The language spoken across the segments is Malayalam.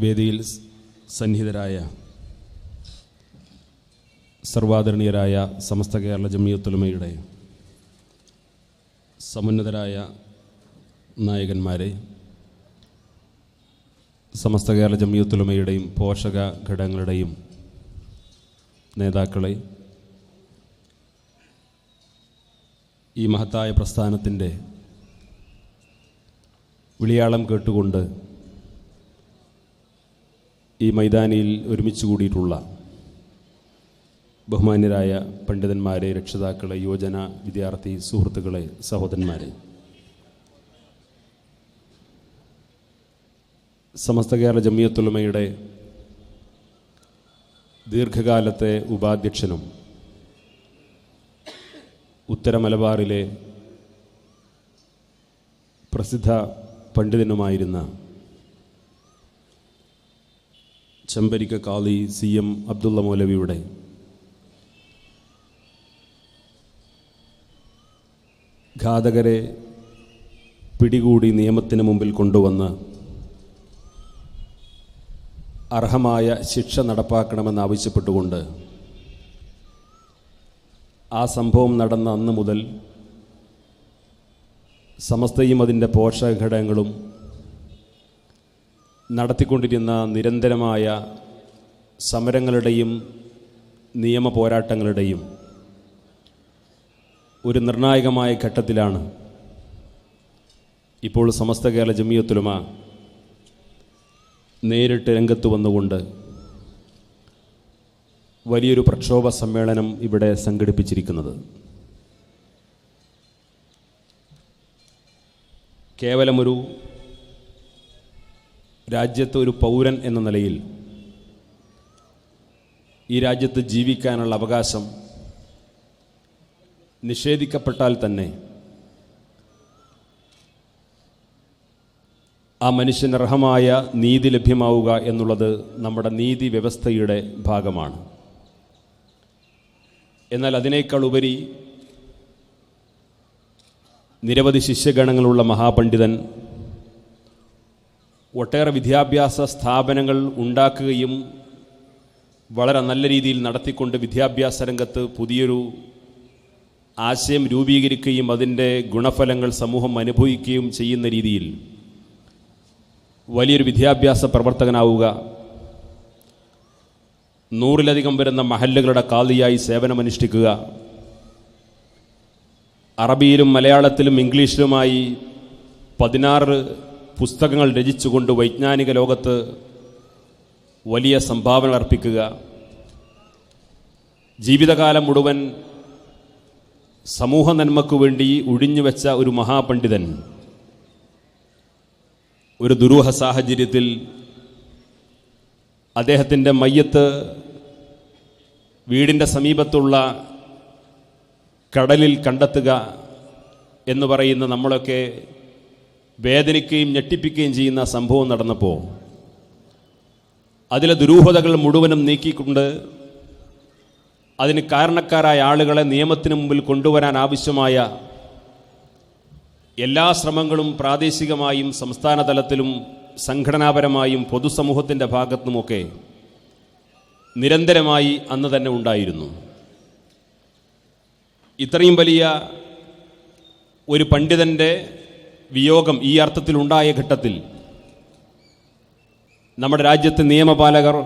വേദിയിൽ സന്നിഹിതരായ സർവാദരണീയരായ സമസ്ത കേരള ജമിയത്തുലമയുടെ സമുന്നതരായ നായകന്മാരെ സമസ്ത കേരള ജമിയത്തുലമയുടെയും പോഷക ഘടകങ്ങളുടെയും നേതാക്കളെ ഈ മഹത്തായ പ്രസ്ഥാനത്തിന്റെ വിളിയാളം കേട്ടുകൊണ്ട് ഈ മൈതാനിയിൽ ഒരുമിച്ച് കൂടിയിട്ടുള്ള ബഹുമാന്യരായ പണ്ഡിതന്മാരെ രക്ഷിതാക്കളെ യുവജന വിദ്യാർത്ഥി സുഹൃത്തുക്കളെ സഹോദരന്മാരെ. സമസ്ത കേരള ജമിയത്തുലമയുടെ ദീർഘകാലത്തെ ഉപാധ്യക്ഷനും ഉത്തര മലബാറിലെ പ്രസിദ്ധ പണ്ഡിതനുമായിരുന്ന ചെമ്പരിക്ക കാളി സി എം അബ്ദുള്ള മൗലവിയുടെ. ഘാതകരെ പിടികൂടി നിയമത്തിന് മുമ്പിൽ കൊണ്ടുവന്ന് അർഹമായ ശിക്ഷ നടപ്പാക്കണമെന്നാവശ്യപ്പെട്ടുകൊണ്ട് ആ സംഭവം നടന്ന അന്ന് മുതൽ സമസ്തയും അതിന്റെ പോഷകഘടകങ്ങളും നടത്തിക്കൊണ്ടിരുന്ന നിരന്തരമായ സമരങ്ങളുടെയും നിയമ പോരാട്ടങ്ങളുടെയും ഒരു നിർണായകമായ ഘട്ടത്തിലാണ് ഇപ്പോൾ സമസ്ത കേരള ജമിയത്തുലമ നേരിട്ട് രംഗത്ത് വന്നുകൊണ്ട് വലിയൊരു പ്രക്ഷോഭ സമ്മേളനം ഇവിടെ സംഘടിപ്പിച്ചിരിക്കുന്നത്. കേവലമൊരു രാജ്യത്ത് ഒരു പൗരൻ എന്ന നിലയിൽ ഈ രാജ്യത്ത് ജീവിക്കാനുള്ള അവകാശം നിഷേധിക്കപ്പെട്ടാൽ തന്നെ ആ മനുഷ്യന് അർഹമായ നീതി ലഭ്യമാവുക എന്നുള്ളത് നമ്മുടെ നീതി വ്യവസ്ഥയുടെ ഭാഗമാണ്. എന്നാൽ അതിനേക്കാൾ ഉപരി നിരവധി ശിഷ്യഗണങ്ങളുള്ള മഹാപണ്ഡിതൻ ഒട്ടേറെ വിദ്യാഭ്യാസ സ്ഥാപനങ്ങൾ ഉണ്ടാക്കുകയും വളരെ നല്ല രീതിയിൽ നടത്തിക്കൊണ്ട് വിദ്യാഭ്യാസ രംഗത്ത് പുതിയൊരു ആശയം രൂപീകരിക്കുകയും അതിന്റെ ഗുണഫലങ്ങൾ സമൂഹം അനുഭവിക്കുകയും ചെയ്യുന്ന രീതിയിൽ വലിയൊരു വിദ്യാഭ്യാസ പ്രവർത്തകനാവുക നൂറിലധികം വരുന്ന മഹല്ലുകളുടെ കാതിയായി സേവനമനുഷ്ഠിക്കുക അറബിയിലും മലയാളത്തിലും ഇംഗ്ലീഷിലുമായി പതിനാറ് പുസ്തകങ്ങൾ രചിച്ചുകൊണ്ട് വൈജ്ഞാനിക ലോകത്ത് വലിയ സംഭാവന അർപ്പിക്കുക. ജീവിതകാലം മുഴുവൻ സമൂഹ നന്മക്കു വേണ്ടി ഒഴിഞ്ഞുവെച്ച ഒരു മഹാപണ്ഡിതൻ ഒരു ദുരൂഹ സാഹചര്യത്തിൽ അദ്ദേഹത്തിന്റെ മയ്യത്ത് വീടിന്റെ സമീപത്തുള്ള കടലിൽ കണ്ടെത്തുക എന്ന് പറയുന്ന നമ്മളൊക്കെ വേദനിക്കുകയും ഞെട്ടിപ്പിക്കുകയും ചെയ്യുന്ന സംഭവം നടന്നപ്പോൾ അതിലെ ദുരൂഹതകൾ മുഴുവനും നീക്കിക്കൊണ്ട് അതിന് കാരണക്കാരായ ആളുകളെ നിയമത്തിന് മുമ്പിൽ കൊണ്ടുവരാൻ ആവശ്യമായ എല്ലാ ശ്രമങ്ങളും പ്രാദേശികമായും സംസ്ഥാന തലത്തിലും സംഘടനാപരമായും പൊതുസമൂഹത്തിന്റെ ഭാഗത്തുനിന്നുമൊക്കെ നിരന്തരമായി അന്ന് തന്നെ ഉണ്ടായിരുന്നു. ഇത്രയും വലിയ ഒരു പണ്ഡിതന്റെ വിയോഗം ഈ അർത്ഥത്തിലുണ്ടായ ഘട്ടത്തിൽ നമ്മുടെ രാജ്യത്തെ നിയമപാലകർ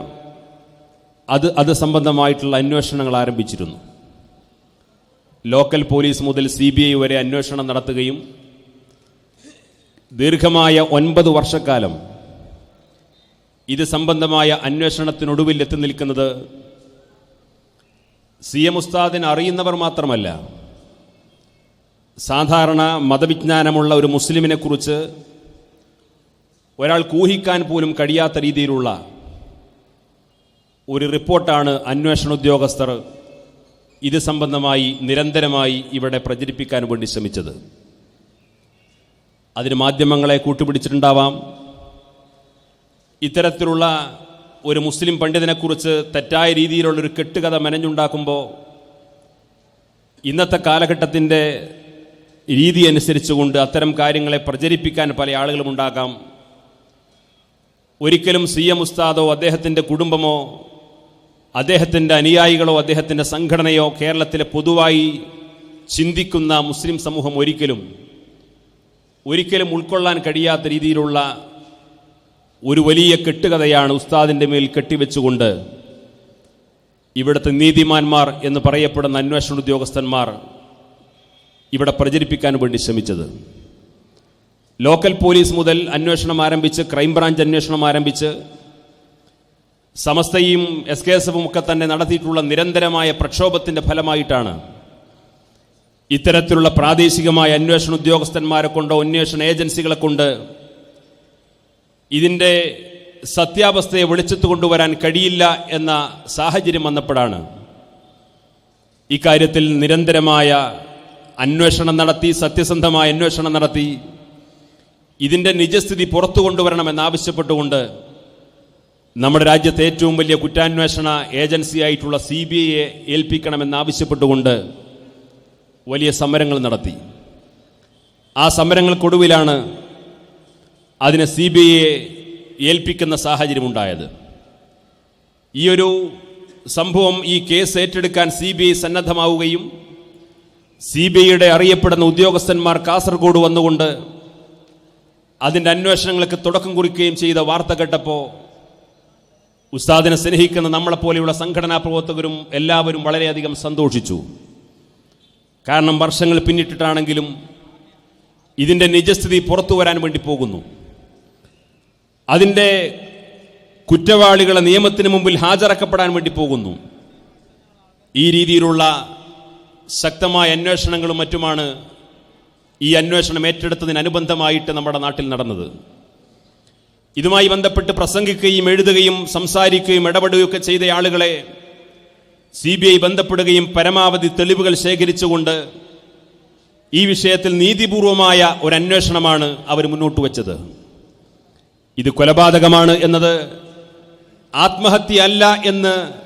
അത് അത് സംബന്ധമായിട്ടുള്ള അന്വേഷണങ്ങൾ ആരംഭിച്ചിരുന്നു. ലോക്കൽ പോലീസ് മുതൽ സി ബി ഐ വരെ അന്വേഷണം നടത്തുകയും ദീർഘമായ ഒൻപത് വർഷക്കാലം ഇത് സംബന്ധമായ അന്വേഷണത്തിനൊടുവിൽ എത്തി നിൽക്കുന്നത് സി എം ഉസ്താദിനെ അറിയുന്നവർ മാത്രമല്ല സാധാരണ മതവിജ്ഞാനമുള്ള ഒരു മുസ്ലിമിനെക്കുറിച്ച് ഒരാൾ കൂഹിക്കാൻ പോലും കഴിയാത്ത രീതിയിലുള്ള ഒരു റിപ്പോർട്ടാണ് അന്വേഷണ ഉദ്യോഗസ്ഥർ ഇത് സംബന്ധമായി നിരന്തരമായി ഇവിടെ പ്രചരിപ്പിക്കാൻ വേണ്ടി ശ്രമിച്ചത്. അതിന് മാധ്യമങ്ങളെ കൂട്ടുപിടിച്ചിട്ടുണ്ടാവാം. ഇത്തരത്തിലുള്ള ഒരു മുസ്ലിം പണ്ഡിതനെക്കുറിച്ച് തെറ്റായ രീതിയിലുള്ളൊരു കെട്ടുകഥ മെനഞ്ഞുണ്ടാക്കുമ്പോൾ ഇന്നത്തെ കാലഘട്ടത്തിന്റെ രീതി അനുസരിച്ചുകൊണ്ട് അത്തരം കാര്യങ്ങളെ പ്രചരിപ്പിക്കാൻ പല ആളുകളും ഉണ്ടാകാം. ഒരിക്കലും സി എം ഉസ്താദോ അദ്ദേഹത്തിന്റെ കുടുംബമോ അദ്ദേഹത്തിന്റെ അനുയായികളോ അദ്ദേഹത്തിന്റെ സംഘടനയോ കേരളത്തിലെ പൊതുവായി ചിന്തിക്കുന്ന മുസ്ലിം സമൂഹം ഒരിക്കലും ഒരിക്കലും ഉൾക്കൊള്ളാൻ കഴിയാത്ത രീതിയിലുള്ള ഒരു വലിയ കെട്ടുകഥയാണ് ഉസ്താദിന്റെ മേൽ കെട്ടിവെച്ചുകൊണ്ട് ഇവിടുത്തെ നീതിമാന്മാർ എന്ന് പറയപ്പെടുന്ന അന്വേഷണ ഉദ്യോഗസ്ഥന്മാർ ഇവിടെ പ്രചരിപ്പിക്കാൻ വേണ്ടി ശ്രമിച്ചത്. ലോക്കൽ പോലീസ് മുതൽ അന്വേഷണം ആരംഭിച്ച് ക്രൈംബ്രാഞ്ച് അന്വേഷണം ആരംഭിച്ച് സമസ്തയും എസ് കെ എസ് എഫും ഒക്കെ തന്നെ നടത്തിയിട്ടുള്ള നിരന്തരമായ പ്രക്ഷോഭത്തിന്റെ ഫലമായിട്ടാണ് ഇത്തരത്തിലുള്ള പ്രാദേശികമായ അന്വേഷണ ഉദ്യോഗസ്ഥന്മാരെ കൊണ്ടോ അന്വേഷണ ഏജൻസികളെ കൊണ്ട് ഇതിന്റെ സത്യാവസ്ഥയെ വെളിച്ചത്ത് കൊണ്ടുവരാൻ കഴിയില്ല എന്ന സാഹചര്യം വന്നപ്പോഴാണ് ഇക്കാര്യത്തിൽ നിരന്തരമായ അന്വേഷണം നടത്തി സത്യസന്ധമായ അന്വേഷണം നടത്തി. ഇതിന്റെ നിജസ്ഥിതി പുറത്തു കൊണ്ടുവരണമെന്നാവശ്യപ്പെട്ടുകൊണ്ട് നമ്മുടെ രാജ്യത്തെ ഏറ്റവും വലിയ കുറ്റാന്വേഷണ ഏജൻസിയായിട്ടുള്ള സി ബി ഐയെ ഏൽപ്പിക്കണമെന്നാവശ്യപ്പെട്ടുകൊണ്ട് വലിയ സമരങ്ങൾ നടത്തി. ആ സമരങ്ങൾക്കൊടുവിലാണ് അതിനെ സി ബി ഐയെ ഏൽപ്പിക്കുന്ന സാഹചര്യമുണ്ടായത്. ഈ ഒരു സംഭവം ഈ കേസ് ഏറ്റെടുക്കാൻ സി ബി ഐ സന്നദ്ധമാവുകയും സി ബി ഐയുടെ അറിയപ്പെടുന്ന ഉദ്യോഗസ്ഥന്മാർ കാസർഗോഡ് വന്നുകൊണ്ട് അതിന്റെ അന്വേഷണങ്ങൾക്ക് തുടക്കം കുറിക്കുകയും ചെയ്ത വാർത്ത കേട്ടപ്പോൾ ഉസ്താദിനെ സ്നേഹിക്കുന്ന നമ്മളെപ്പോലെയുള്ള സംഘടനാ പ്രവർത്തകരും എല്ലാവരും വളരെയധികം സന്തോഷിച്ചു. കാരണം വർഷങ്ങൾ പിന്നിട്ടിട്ടാണെങ്കിലും ഇതിന്റെ നിജസ്ഥിതി പുറത്തു വരാൻ വേണ്ടി പോകുന്നു. അതിന്റെ കുറ്റവാളികളെ നിയമത്തിന് മുമ്പിൽ ഹാജരാക്കപ്പെടാൻ വേണ്ടി പോകുന്നു. ഈ രീതിയിലുള്ള ശക്തമായ അന്വേഷണങ്ങളും മറ്റുമാണ് ഈ അന്വേഷണം ഏറ്റെടുത്തതിനനുബന്ധമായിട്ട് നമ്മുടെ നാട്ടിൽ നടന്നത്. ഇതുമായി ബന്ധപ്പെട്ട് പ്രസംഗിക്കുകയും എഴുതുകയും സംസാരിക്കുകയും ഇടപെടുകയൊക്കെ ചെയ്ത ആളുകളെ സി ബി ഐ ബന്ധപ്പെടുകയും പരമാവധി തെളിവുകൾ ശേഖരിച്ചുകൊണ്ട് ഈ വിഷയത്തിൽ നീതിപൂർവമായ ഒരു അന്വേഷണമാണ് അവർ മുന്നോട്ട് വച്ചത്. ഇത് കൊലപാതകമാണ് എന്നത് ആത്മഹത്യ അല്ല എന്ന്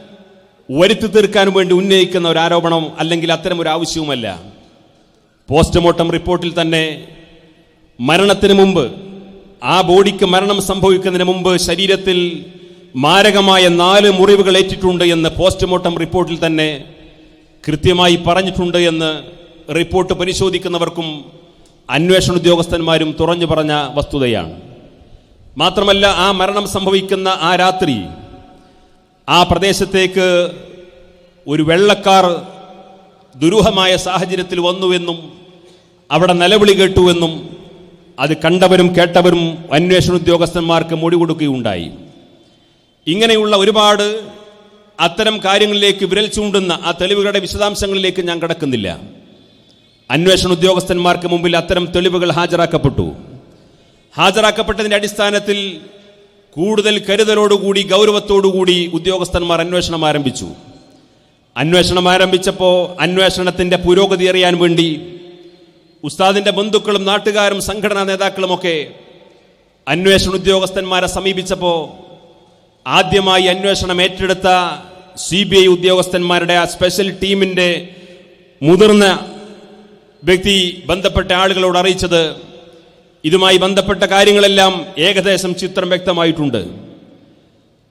വരുത്തി തീർക്കാൻ വേണ്ടി ഉന്നയിക്കുന്ന ഒരു ആരോപണം അല്ലെങ്കിൽ അത്തരം ഒരു ആവശ്യവുമല്ല. പോസ്റ്റ്മോർട്ടം റിപ്പോർട്ടിൽ തന്നെ മരണത്തിന് മുമ്പ് ആ ബോഡിക്ക് മരണം സംഭവിക്കുന്നതിന് മുമ്പ് ശരീരത്തിൽ മാരകമായ നാല് മുറിവുകൾ ഏറ്റിട്ടുണ്ട് എന്ന് പോസ്റ്റ്മോർട്ടം റിപ്പോർട്ടിൽ തന്നെ കൃത്യമായി പറഞ്ഞിട്ടുണ്ട് എന്ന് റിപ്പോർട്ട് പരിശോധിക്കുന്നവർക്കും അന്വേഷണ ഉദ്യോഗസ്ഥന്മാരും തുറഞ്ഞു പറഞ്ഞ വസ്തുതയാണ്. മാത്രമല്ല ആ മരണം സംഭവിക്കുന്ന ആ രാത്രി ആ പ്രദേശത്തേക്ക് ഒരു വെള്ളക്കാർ ദുരൂഹമായ സാഹചര്യത്തിൽ വന്നുവെന്നും അവിടെ നിലവിളി കേട്ടുവെന്നും അത് കണ്ടവരും കേട്ടവരും അന്വേഷണ ഉദ്യോഗസ്ഥന്മാർക്ക് മൊഴി കൊടുക്കുകയുണ്ടായി. ഇങ്ങനെയുള്ള ഒരുപാട് അത്തരം കാര്യങ്ങളിലേക്ക് വിരൽ ചൂണ്ടുന്ന ആ തെളിവുകളുടെ വിശദാംശങ്ങളിലേക്ക് ഞാൻ കടക്കുന്നില്ല. അന്വേഷണ ഉദ്യോഗസ്ഥന്മാർക്ക് മുമ്പിൽ അത്തരം തെളിവുകൾ ഹാജരാക്കപ്പെട്ടു. ഹാജരാക്കപ്പെട്ടതിന്റെ അടിസ്ഥാനത്തിൽ കൂടുതൽ കരുതലോടുകൂടി ഗൗരവത്തോടുകൂടി ഉദ്യോഗസ്ഥന്മാർ അന്വേഷണം ആരംഭിച്ചു. അന്വേഷണം ആരംഭിച്ചപ്പോൾ അന്വേഷണത്തിന്റെ പുരോഗതി അറിയാൻ വേണ്ടി ഉസ്താദിന്റെ ബന്ധുക്കളും നാട്ടുകാരും സംഘടനാ നേതാക്കളുമൊക്കെ അന്വേഷണ ഉദ്യോഗസ്ഥന്മാരെ സമീപിച്ചപ്പോൾ ആദ്യമായി അന്വേഷണം ഏറ്റെടുത്ത സി ബി ഐ ഉദ്യോഗസ്ഥന്മാരുടെ ആ സ്പെഷ്യൽ ടീമിന്റെ മുതിർന്ന വ്യക്തി ബന്ധപ്പെട്ട ആളുകളോട് അറിയിച്ചത് ഇതുമായി ബന്ധപ്പെട്ട കാര്യങ്ങളെല്ലാം ഏകദേശം ചിത്രം വ്യക്തമായിട്ടുണ്ട്.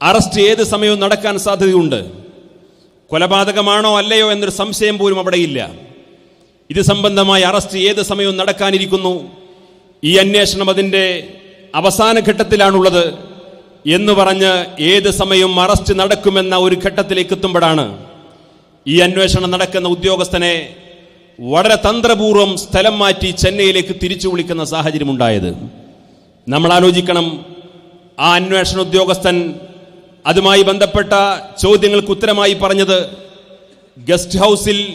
അറസ്റ്റ് ഏത് സമയവും നടക്കാൻ സാധ്യതയുണ്ട്. കൊലപാതകമാണോ അല്ലയോ എന്നൊരു സംശയം പോലും അവിടെയില്ല ഇത് സംബന്ധമായ അറസ്റ്റ് ഏത് സമയവും നടക്കാനിരിക്കുന്നു. ഈ അന്വേഷണം അതിന്റെ അവസാന ഘട്ടത്തിലാണുള്ളത് എന്ന് പറഞ്ഞ് ഏത് സമയവും അറസ്റ്റ് നടക്കുമെന്ന ഒരു ഘട്ടത്തിലേക്ക് എത്തുമ്പോഴാണ് ഈ അന്വേഷണം നടക്കുന്ന ഉദ്യോഗസ്ഥനെ വളരെ തന്ത്രപൂർവം സ്ഥലം മാറ്റി ചെന്നൈയിലേക്ക് തിരിച്ചു വിളിക്കുന്ന സാഹചര്യമുണ്ടായത്. നമ്മൾ ആലോചിക്കണം ആ അന്വേഷണ ഉദ്യോഗസ്ഥൻ അതുമായി ബന്ധപ്പെട്ട ചോദ്യങ്ങൾക്ക് ഉത്തരമായി പറഞ്ഞത് ഗസ്റ്റ് ഹൗസിൽ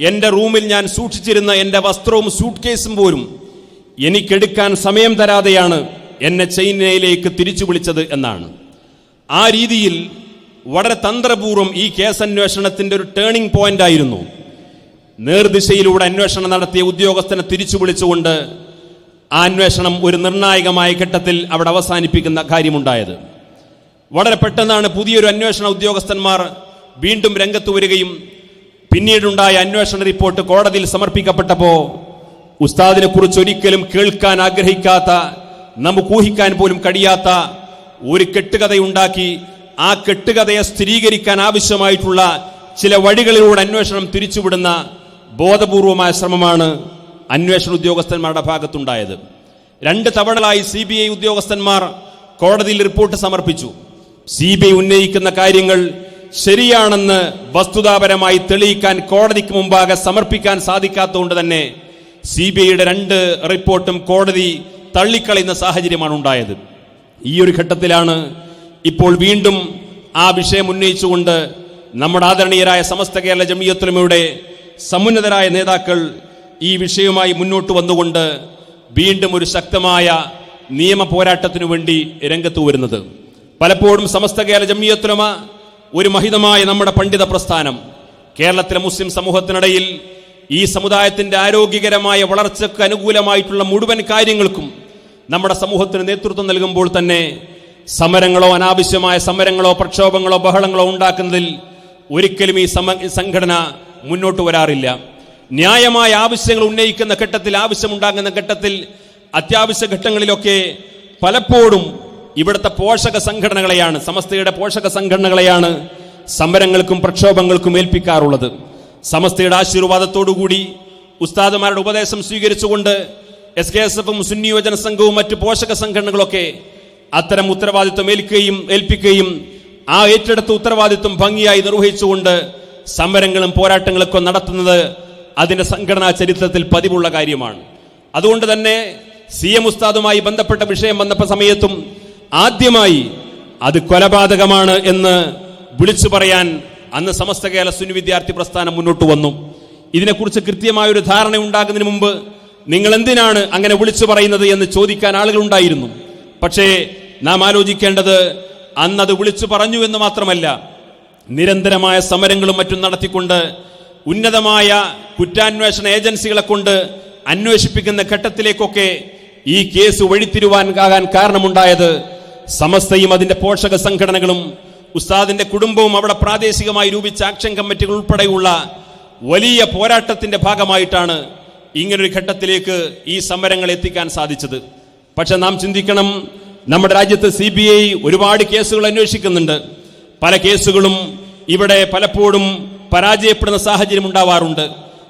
എന്റെ റൂമിൽ ഞാൻ സൂക്ഷിച്ചിരുന്ന എന്റെ വസ്ത്രവും സൂട്ട് കേസും പോലും എനിക്കെടുക്കാൻ സമയം തരാതെയാണ് എന്നെ ചൈനയിലേക്ക് തിരിച്ചു വിളിച്ചത് എന്നാണ്. ആ രീതിയിൽ വളരെ തന്ത്രപൂർവം ഈ കേസന്വേഷണത്തിന്റെ ഒരു ടേണിംഗ് പോയിന്റ് ആയിരുന്നു. നേർദിശയിലൂടെ അന്വേഷണം നടത്തിയ ഉദ്യോഗസ്ഥനെ തിരിച്ചു വിളിച്ചുകൊണ്ട് ആ അന്വേഷണം ഒരു നിർണായകമായ ഘട്ടത്തിൽ അവിടെ അവസാനിപ്പിക്കുന്ന കാര്യമുണ്ടായത്. വളരെ പെട്ടെന്നാണ് പുതിയൊരു അന്വേഷണ ഉദ്യോഗസ്ഥന്മാർ വീണ്ടും രംഗത്ത് വരികയും പിന്നീടുണ്ടായ അന്വേഷണ റിപ്പോർട്ട് കോടതിയിൽ സമർപ്പിക്കപ്പെട്ടപ്പോൾ ഉസ്താദിനെ കുറിച്ച് ഒരിക്കലും കേൾക്കാൻ ആഗ്രഹിക്കാത്ത നമുക്ക് ഊഹിക്കാൻ പോലും കഴിയാത്ത ഒരു കെട്ടുകഥയുണ്ടാക്കി ആ കെട്ടുകഥയെ സ്ഥിരീകരിക്കാൻ ആവശ്യമായിട്ടുള്ള ചില വഴികളിലൂടെ അന്വേഷണം തിരിച്ചുവിടുന്ന ബോധപൂർവമായ ശ്രമമാണ് അന്വേഷണ ഉദ്യോഗസ്ഥന്മാരുടെ ഭാഗത്തുണ്ടായത്. രണ്ട് തവണകളായി സി ബി ഐ ഉദ്യോഗസ്ഥന്മാർ കോടതിയിൽ റിപ്പോർട്ട് സമർപ്പിച്ചു. സി ബി ഐ ഉന്നയിക്കുന്ന കാര്യങ്ങൾ ശരിയാണെന്ന് വസ്തുതാപരമായി തെളിയിക്കാൻ കോടതിക്ക് മുമ്പാകെ സമർപ്പിക്കാൻ സാധിക്കാത്തതുകൊണ്ട് തന്നെ സി ബി ഐയുടെ രണ്ട് റിപ്പോർട്ടും കോടതി തള്ളിക്കളയുന്ന സാഹചര്യമാണ് ഉണ്ടായത്. ഈ ഒരു ഘട്ടത്തിലാണ് ഇപ്പോൾ വീണ്ടും ആ വിഷയം ഉന്നയിച്ചുകൊണ്ട് നമ്മുടെ ആദരണീയരായ സമസ്ത കേരള ജമിയത്തുലമയുടെ സമുന്നതരായ നേതാക്കൾ ഈ വിഷയവുമായി മുന്നോട്ട് വന്നുകൊണ്ട് വീണ്ടും ഒരു ശക്തമായ നിയമ പോരാട്ടത്തിനു വേണ്ടി രംഗത്ത് വരുന്നത്. പലപ്പോഴും സമസ്ത കേരള ജമിയത്തുലമ ഒരു മഹിതമായ നമ്മുടെ പണ്ഡിത പ്രസ്ഥാനം. കേരളത്തിലെ മുസ്ലിം സമൂഹത്തിനിടയിൽ ഈ സമുദായത്തിന്റെ ആരോഗ്യകരമായ വളർച്ചയ്ക്ക് അനുകൂലമായിട്ടുള്ള മുഴുവൻ കാര്യങ്ങൾക്കും നമ്മുടെ സമൂഹത്തിന് നേതൃത്വം നൽകുമ്പോൾ തന്നെ സമരങ്ങളോ അനാവശ്യമായ സമരങ്ങളോ പ്രക്ഷോഭങ്ങളോ ബഹളങ്ങളോ ഉണ്ടാക്കുന്നതിൽ ഒരിക്കലും ഈ സംഘടന മുന്നോട്ട് വരാറില്ല. ന്യായമായ ആവശ്യങ്ങൾ ഉന്നയിക്കുന്ന ഘട്ടത്തിൽ ആവശ്യമുണ്ടാകുന്ന ഘട്ടത്തിൽ അത്യാവശ്യ ഘട്ടങ്ങളിലൊക്കെ പലപ്പോഴും ഇവിടുത്തെ പോഷക സംഘടനകളെയാണ് സമസ്തയുടെ പോഷക സംഘടനകളെയാണ് സമരങ്ങൾക്കും പ്രക്ഷോഭങ്ങൾക്കും ഏൽപ്പിക്കാറുള്ളത്. സമസ്തയുടെ ആശീർവാദത്തോടുകൂടി ഉസ്താദുമാരുടെ ഉപദേശം സ്വീകരിച്ചുകൊണ്ട് എസ് കെ എസ് എഫും സുന്നി യുവജന സംഘവും മറ്റ് പോഷക സംഘടനകളൊക്കെ അത്തരം ഉത്തരവാദിത്വം ഏൽക്കുകയും ഏൽപ്പിക്കുകയും ആ ഏറ്റെടുത്ത ഉത്തരവാദിത്വം ഭംഗിയായി നിർവഹിച്ചുകൊണ്ട് സമരങ്ങളും പോരാട്ടങ്ങളൊക്കെ നടത്തുന്നത് അതിന്റെ സംഘടനാ ചരിത്രത്തിൽ പതിവുള്ള കാര്യമാണ്. അതുകൊണ്ട് തന്നെ സി എം ഉസ്താദുമായി ബന്ധപ്പെട്ട വിഷയം വന്നപ്പോൾ സമയത്തും ആദ്യമായി അത് കൊലപാതകമാണ് എന്ന് വിളിച്ചു പറയാൻ അന്ന് സമസ്ത കേരള സുനി വിദ്യാർത്ഥി പ്രസ്ഥാനം മുന്നോട്ട് വന്നു. ഇതിനെക്കുറിച്ച് കൃത്യമായ ഒരു ധാരണ ഉണ്ടാകുന്നതിന് മുമ്പ് നിങ്ങൾ എന്തിനാണ് അങ്ങനെ വിളിച്ചു പറയുന്നത് എന്ന് ചോദിക്കാൻ ആളുകൾ ഉണ്ടായിരുന്നു. പക്ഷേ നാം ആലോചിക്കേണ്ടത് അന്നത് വിളിച്ചു പറഞ്ഞു എന്ന് മാത്രമല്ല നിരന്തരമായ സമരങ്ങളും മറ്റും നടത്തിക്കൊണ്ട് ഉന്നതമായ കുറ്റാന്വേഷണ ഏജൻസികളെ കൊണ്ട് അന്വേഷിപ്പിക്കുന്ന ഘട്ടത്തിലേക്കൊക്കെ ഈ കേസ് വഴിത്തിരുവാൻ ആകാൻ കാരണമുണ്ടായത് സമസ്തയും അതിന്റെ പോഷക സംഘടനകളും ഉസ്താദിന്റെ കുടുംബവും അവിടെ പ്രാദേശികമായി രൂപിച്ച ആക്ഷൻ കമ്മിറ്റികൾ ഉൾപ്പെടെയുള്ള വലിയ പോരാട്ടത്തിന്റെ ഭാഗമായിട്ടാണ് ഇങ്ങനൊരു ഘട്ടത്തിലേക്ക് ഈ സമരങ്ങൾ എത്തിക്കാൻ സാധിച്ചത്. പക്ഷെ നാം ചിന്തിക്കണം നമ്മുടെ രാജ്യത്ത് സി ബി ഐ ഒരുപാട് കേസുകൾ അന്വേഷിക്കുന്നുണ്ട്. പല കേസുകളും ഇവിടെ പലപ്പോഴും പരാജയപ്പെടുന്ന സാഹചര്യം ഉണ്ടാവാറുണ്ട്.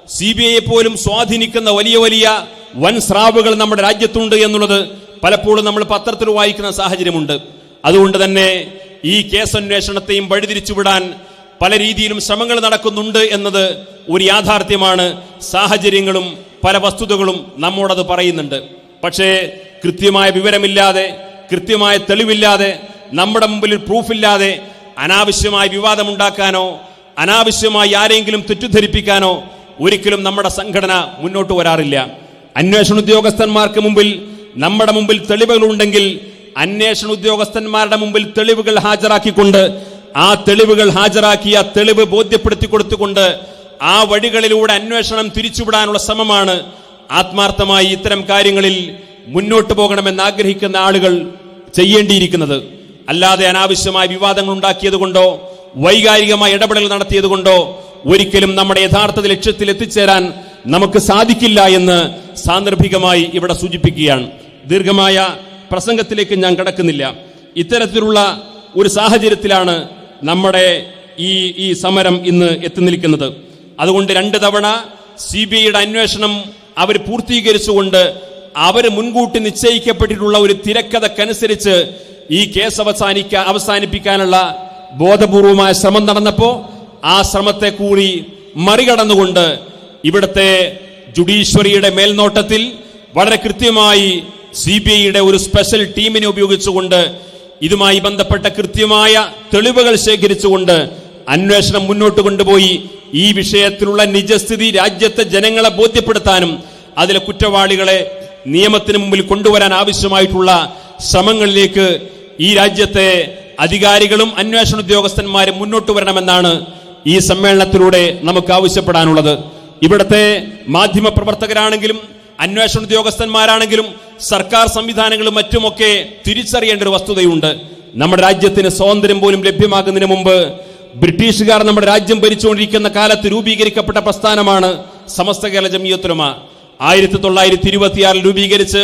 സി ബി ഐയെ പോലും സ്വാധീനിക്കുന്ന വലിയ വലിയ വൻ സ്രാവുകൾ നമ്മുടെ രാജ്യത്തുണ്ട് എന്നുള്ളത് പലപ്പോഴും നമ്മൾ പത്രത്തിൽ വായിക്കുന്ന സാഹചര്യമുണ്ട്. അതുകൊണ്ട് തന്നെ ഈ കേസന്വേഷണത്തെയും വഴിതിരിച്ചുവിടാൻ പല രീതിയിലും ശ്രമങ്ങൾ നടക്കുന്നുണ്ട് എന്നത് ഒരു യാഥാർത്ഥ്യമാണ്. സാഹചര്യങ്ങളും പല വസ്തുതകളും നമ്മോടത് പറയുന്നുണ്ട്. പക്ഷേ കൃത്യമായ വിവരമില്ലാതെ കൃത്യമായ തെളിവില്ലാതെ നമ്മുടെ മുമ്പിൽ പ്രൂഫില്ലാതെ അനാവശ്യമായി വിവാദമുണ്ടാക്കാനോ അനാവശ്യമായി ആരെങ്കിലും തെറ്റിദ്ധരിപ്പിക്കാനോ ഒരിക്കലും നമ്മുടെ സംഘടന മുന്നോട്ട് വരാറില്ല. അന്വേഷണ ഉദ്യോഗസ്ഥന്മാർക്ക് മുമ്പിൽ നമ്മുടെ മുമ്പിൽ തെളിവുകളുണ്ടെങ്കിൽ അന്വേഷണ ഉദ്യോഗസ്ഥന്മാരുടെ മുമ്പിൽ തെളിവുകൾ ഹാജരാക്കിക്കൊണ്ട് ആ തെളിവുകൾ ഹാജരാക്കിയ തെളിവ് ബോധ്യപ്പെടുത്തി കൊടുത്തുകൊണ്ട് ആ വഴികളിലൂടെ അന്വേഷണം തിരിച്ചുവിടാനുള്ള ശ്രമമാണ് ആത്മാർത്ഥമായി ഇത്തരം കാര്യങ്ങളിൽ മുന്നോട്ട് പോകണമെന്ന് ആഗ്രഹിക്കുന്ന ആളുകൾ ചെയ്യേണ്ടിയിരിക്കുന്നത്. അല്ലാതെ അനാവശ്യമായ വിവാദങ്ങൾ ഉണ്ടാക്കിയത് കൊണ്ടോ വൈകാരികമായ ഇടപെടൽ നടത്തിയത് കൊണ്ടോ ഒരിക്കലും നമ്മുടെ യഥാർത്ഥ ലക്ഷ്യത്തിൽ എത്തിച്ചേരാൻ നമുക്ക് സാധിക്കില്ല എന്ന് സാന്ദർഭികമായി ഇവിടെ സൂചിപ്പിക്കുകയാണ്. ദീർഘമായ പ്രസംഗത്തിലേക്ക് ഞാൻ കടക്കുന്നില്ല. ഇത്തരത്തിലുള്ള ഒരു സാഹചര്യത്തിലാണ് നമ്മുടെ ഈ ഈ സമരം ഇന്ന് എത്തി നിൽക്കുന്നത്. അതുകൊണ്ട് രണ്ട് തവണ സി ബി ഐയുടെ അന്വേഷണം അവർ പൂർത്തീകരിച്ചുകൊണ്ട് അവർ മുൻകൂട്ടി നിശ്ചയിക്കപ്പെട്ടിട്ടുള്ള ഒരു തിരക്കഥക്കനുസരിച്ച് ഈ കേസ് അവസാനിക്ക അവസാനിപ്പിക്കാനുള്ള ബോധപൂർവമായ ശ്രമം നടന്നപ്പോ ആ ശ്രമത്തെ കൂടി മറികടന്നുകൊണ്ട് ഇവിടുത്തെ ജുഡീഷ്യറിയുടെ മേൽനോട്ടത്തിൽ വളരെ കൃത്യമായി സി ബി ഐയുടെ ഒരു സ്പെഷ്യൽ ടീമിനെ ഉപയോഗിച്ചുകൊണ്ട് ഇതുമായി ബന്ധപ്പെട്ട കൃത്യമായ തെളിവുകൾ ശേഖരിച്ചുകൊണ്ട് അന്വേഷണം മുന്നോട്ട് കൊണ്ടുപോയി. ഈ വിഷയത്തിലുള്ള നിജസ്ഥിതി രാജ്യത്തെ ജനങ്ങളെ ബോധ്യപ്പെടുത്താനും അതിലെ കുറ്റവാളികളെ നിയമത്തിന് മുമ്പിൽ കൊണ്ടുവരാൻ ആവശ്യമായിട്ടുള്ള ശ്രമങ്ങളിലേക്ക് ഈ രാജ്യത്തെ അധികാരികളും അന്വേഷണ ഉദ്യോഗസ്ഥന്മാരും മുന്നോട്ട് വരണമെന്നാണ് ഈ സമ്മേളനത്തിലൂടെ നമുക്ക് ആവശ്യപ്പെടാനുള്ളത്. ഇവിടുത്തെ മാധ്യമ പ്രവർത്തകരാണെങ്കിലും അന്വേഷണ ഉദ്യോഗസ്ഥന്മാരാണെങ്കിലും സർക്കാർ സംവിധാനങ്ങളും മറ്റുമൊക്കെ തിരിച്ചറിയേണ്ട ഒരു വസ്തുതയുണ്ട്. നമ്മുടെ രാജ്യത്തിന് സ്വാതന്ത്ര്യം പോലും ലഭ്യമാകുന്നതിന് മുമ്പ് ബ്രിട്ടീഷുകാർ നമ്മുടെ രാജ്യം ഭരിച്ചുകൊണ്ടിരിക്കുന്ന കാലത്ത് രൂപീകരിക്കപ്പെട്ട പ്രസ്ഥാനമാണ് സമസ്ത കേരള ജമിയത്തുലമ. ആയിരത്തി തൊള്ളായിരത്തി ഇരുപത്തിയാറിൽ രൂപീകരിച്ച്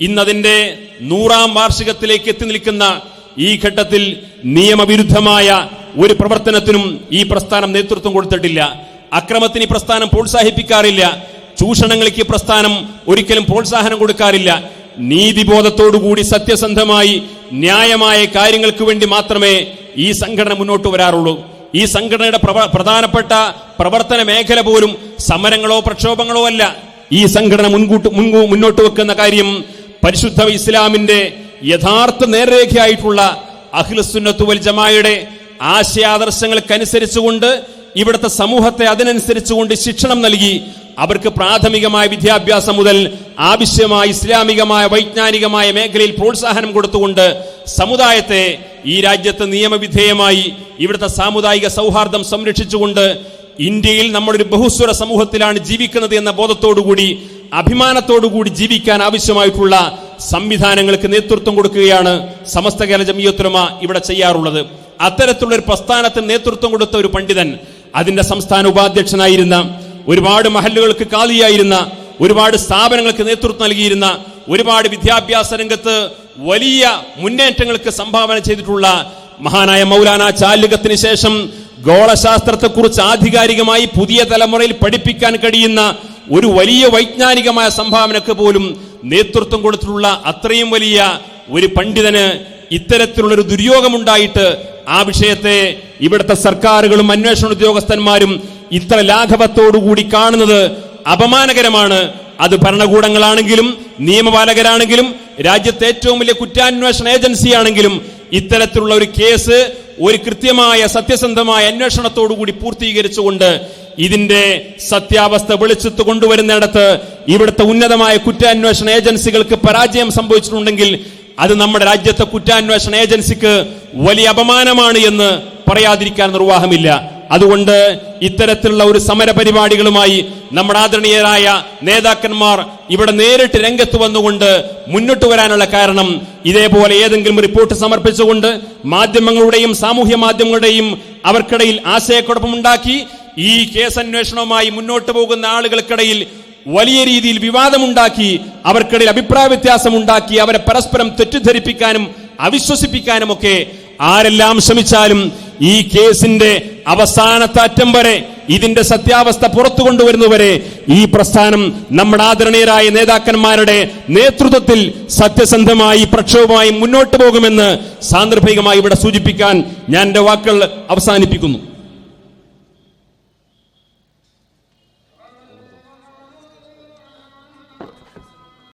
ഇന്നതിന്റെ നൂറാം വാർഷികത്തിലേക്ക് എത്തി നിൽക്കുന്ന ഈ ഘട്ടത്തിൽ നിയമവിരുദ്ധമായ ഒരു പ്രവർത്തനത്തിനും ഈ പ്രസ്ഥാനം നേതൃത്വം കൊടുത്തിട്ടില്ല. അക്രമത്തിന് ഈ പ്രസ്ഥാനം പ്രോത്സാഹിപ്പിക്കാറില്ല. ചൂഷണങ്ങൾക്ക് പ്രസ്ഥാനം ഒരിക്കലും പ്രോത്സാഹനം കൊടുക്കാറില്ല. നീതിബോധത്തോടുകൂടി സത്യസന്ധമായി ന്യായമായ കാര്യങ്ങൾക്ക് വേണ്ടി മാത്രമേ ഈ സംഘടന മുന്നോട്ട് വരാറുള്ളൂ. ഈ സംഘടനയുടെ പ്രധാനപ്പെട്ട പ്രവർത്തന മേഖല പോലും സമരങ്ങളോ പ്രക്ഷോഭങ്ങളോ അല്ല. ഈ സംഘടന മുൻകൂട്ട് മുൻകൂ മുന്നോട്ട് വെക്കുന്ന കാര്യം പരിശുദ്ധ ഇസ്ലാമിന്റെ യഥാർത്ഥ നേർരേഖയായിട്ടുള്ള അഖിലസുന്നത്തു വൽ ജമായുടെ ആശയാദർശങ്ങൾക്കനുസരിച്ചുകൊണ്ട് ഇവിടുത്തെ സമൂഹത്തെ അതിനനുസരിച്ചുകൊണ്ട് ശിക്ഷണം നൽകി അവർക്ക് പ്രാഥമികമായ വിദ്യാഭ്യാസം മുതൽ ആവശ്യമായ ഇസ്ലാമികമായ വൈജ്ഞാനികമായ മേഖലയിൽ പ്രോത്സാഹനം കൊടുത്തുകൊണ്ട് സമുദായത്തെ ഈ രാജ്യത്ത് നിയമവിധേയമായി ഇവിടുത്തെ സാമുദായിക സൗഹാർദ്ദം സംരക്ഷിച്ചുകൊണ്ട് ഇന്ത്യയിൽ നമ്മളൊരു ബഹുസ്വര സമൂഹത്തിലാണ് ജീവിക്കുന്നത് എന്ന ബോധത്തോടുകൂടി അഭിമാനത്തോടുകൂടി ജീവിക്കാൻ ആവശ്യമായിട്ടുള്ള സംവിധാനങ്ങൾക്ക് നേതൃത്വം കൊടുക്കുകയാണ് സമസ്ത കേരള ജമിയത്തുലമ ഇവിടെ ചെയ്യാറുള്ളത്. അത്തരത്തിലുള്ള ഒരു പ്രസ്ഥാനത്തിന് നേതൃത്വം കൊടുത്ത ഒരു പണ്ഡിതൻ അതിന്റെ സംസ്ഥാന ഉപാധ്യക്ഷനായിരുന്ന ഒരുപാട് മഹല്ലുകൾക്ക് കാലിയായിരുന്ന ഒരുപാട് സ്ഥാപനങ്ങൾക്ക് നേതൃത്വം നൽകിയിരുന്ന ഒരുപാട് വിദ്യാഭ്യാസ രംഗത്ത് വലിയ മുന്നേറ്റങ്ങൾക്ക് സംഭാവന ചെയ്തിട്ടുള്ള മഹാനായ മൗലാന ചാലുകത്തിന് ശേഷം ഗോളശാസ്ത്രത്തെക്കുറിച്ച് ആധികാരികമായി പുതിയ തലമുറയിൽ പഠിപ്പിക്കാൻ കഴിയുന്ന ഒരു വലിയ വൈജ്ഞാനികമായ സംഭാവനക്ക് പോലും നേതൃത്വം കൊടുത്തിട്ടുള്ള അത്രയും വലിയ ഒരു പണ്ഡിതന് ഇത്തരത്തിലുള്ളൊരു ദുര്യോഗമുണ്ടായിട്ട് ആ വിഷയത്തെ ഇവിടുത്തെ സർക്കാരുകളും അന്വേഷണ ഉദ്യോഗസ്ഥന്മാരും ഇത്ര ലാഘവത്തോടുകൂടി കാണുന്നത് അപമാനകരമാണ്. അത് ഭരണകൂടങ്ങളാണെങ്കിലും നിയമപാലകരാണെങ്കിലും രാജ്യത്തെ ഏറ്റവും വലിയ കുറ്റാന്വേഷണ ഏജൻസിയാണെങ്കിലും ഇത്തരത്തിലുള്ള ഒരു കേസ് ഒരു കൃത്യമായ സത്യസന്ധമായ അന്വേഷണത്തോടുകൂടി പൂർത്തീകരിച്ചുകൊണ്ട് ഇതിന്റെ സത്യാവസ്ഥ വെളിച്ചത്ത് കൊണ്ടുവരുന്നിടത്ത് ഇവിടുത്തെ ഉന്നതമായ കുറ്റാന്വേഷണ ഏജൻസികൾക്ക് പരാജയം സംഭവിച്ചിട്ടുണ്ടെങ്കിൽ അത് നമ്മുടെ രാജ്യത്തെ കുറ്റാന്വേഷണ ഏജൻസിക്ക് വലിയ അപമാനമാണ് എന്ന് പറയാതിരിക്കാൻ നിർവാഹമില്ല. അതുകൊണ്ട് ഇത്തരത്തിലുള്ള ഒരു സമര പരിപാടികളുമായി നമ്മുടെ ആദരണീയരായ നേതാക്കന്മാർ ഇവിടെ നേരിട്ട് രംഗത്ത് വന്നുകൊണ്ട് മുന്നോട്ട് വരാനുള്ള കാരണം ഇതേപോലെ ഏതെങ്കിലും റിപ്പോർട്ട് സമർപ്പിച്ചുകൊണ്ട് മാധ്യമങ്ങളുടെയും സാമൂഹ്യ മാധ്യമങ്ങളുടെയും അവർക്കിടയിൽ ആശയക്കുഴപ്പമുണ്ടാക്കി ഈ കേസ് അന്വേഷണവുമായി മുന്നോട്ട് പോകുന്ന ആളുകൾക്കിടയിൽ വലിയ രീതിയിൽ വിവാദമുണ്ടാക്കി അവർക്കിടയിൽ അഭിപ്രായ വ്യത്യാസം ഉണ്ടാക്കി അവരെ പരസ്പരം തെറ്റിദ്ധരിപ്പിക്കാനും അവിശ്വസിപ്പിക്കാനും ഒക്കെ ആരെല്ലാം ശ്രമിച്ചാലും ഈ കേസിന്റെ അവസാനത്തെ അറ്റം വരെ ഇതിന്റെ സത്യാവസ്ഥ പുറത്തു കൊണ്ടുവരുന്നവരെ ഈ പ്രസ്ഥാനം നമ്മുടെ ആദരണീയരായ നേതാക്കന്മാരുടെ നേതൃത്വത്തിൽ സത്യസന്ധമായി പ്രക്ഷോഭമായി മുന്നോട്ട് പോകുമെന്ന് സാന്ദർഭികമായി ഇവിടെ സൂചിപ്പിക്കാൻ ഞാൻ എന്റെ വാക്കുകൾ അവസാനിപ്പിക്കുന്നു.